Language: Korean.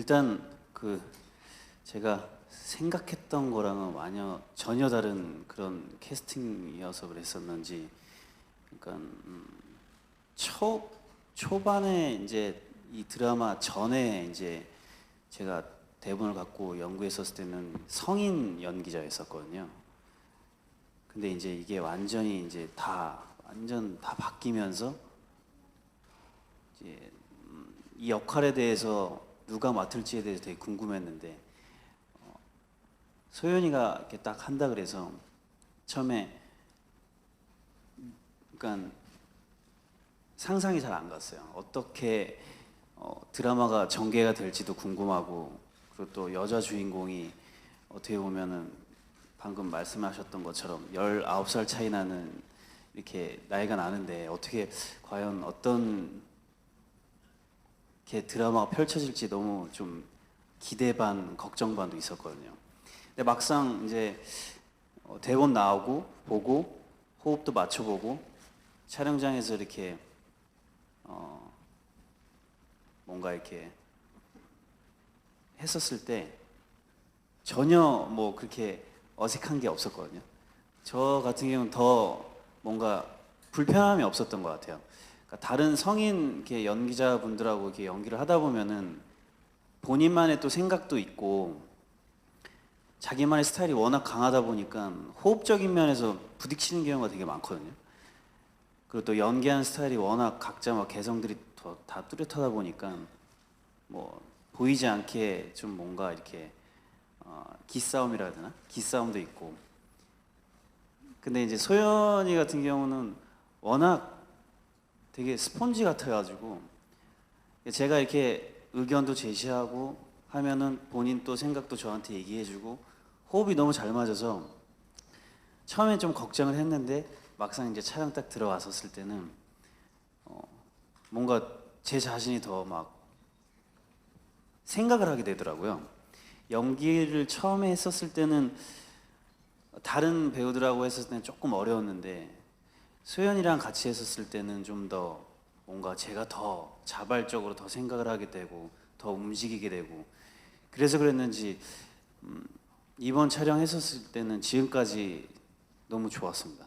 일단 그 제가 생각했던 거랑은 완전 전혀 다른 그런 캐스팅이어서 그랬었는지 그러니까 음, 초 초반에 이제 이 드라마 전에 이제 제가 대본을 갖고 연구했었을 때는 성인 연기자였었거든요. 근데 이제 이게 완전히 이제 다 완전 다 바뀌면서 이제 음, 이 역할에 대해서 누가 맡을지에 대해서 되게 궁금했는데 어, 소연이가 이렇게 딱 한다 그래서 처음에 그러니까 상상이 잘 안 갔어요. 어떻게 어, 드라마가 전개가 될지도 궁금하고 그리고 또 여자 주인공이 어떻게 보면은 방금 말씀하셨던 것처럼 19살 차이 나는 이렇게 나이가 나는데 어떻게 과연 어떤 이렇게 드라마가 펼쳐질지 너무 좀 기대 반 걱정 반도 있었거든요. 근데 막상 이제 어, 대본 나오고 보고 호흡도 맞춰보고 촬영장에서 이렇게 어 뭔가 이렇게 했었을 때 전혀 뭐 그렇게 어색한 게 없었거든요. 저 같은 경우는 더 뭔가 불편함이 없었던 것 같아요. 그러니까 다른 성인 연기자분들하고 이렇게 연기를 하다 보면은 본인만의 또 생각도 있고 자기만의 스타일이 워낙 강하다 보니까 호흡적인 면에서 부딪히는 경우가 되게 많거든요. 그리고 또 연기하는 스타일이 워낙 각자 막 개성들이 더, 다 뚜렷하다 보니까 뭐 보이지 않게 좀 뭔가 이렇게 어, 기싸움이라 해야 되나? 기싸움도 있고. 근데 이제 소연이 같은 경우는 워낙 되게 스폰지 같아가지고 제가 이렇게 의견도 제시하고 하면은 본인 또 생각도 저한테 얘기해주고 호흡이 너무 잘 맞아서 처음엔 좀 걱정을 했는데 막상 이제 촬영 딱 들어왔었을 때는 어, 뭔가 제 자신이 더 막 생각을 하게 되더라고요. 연기를 처음에 했었을 때는 다른 배우들하고 했었을 때는 조금 어려웠는데 소연이랑 같이 했었을 때는 좀 더 뭔가 제가 더 자발적으로 더 생각을 하게 되고 더 움직이게 되고 그래서 그랬는지 음, 이번 촬영했었을 때는 지금까지 너무 좋았습니다.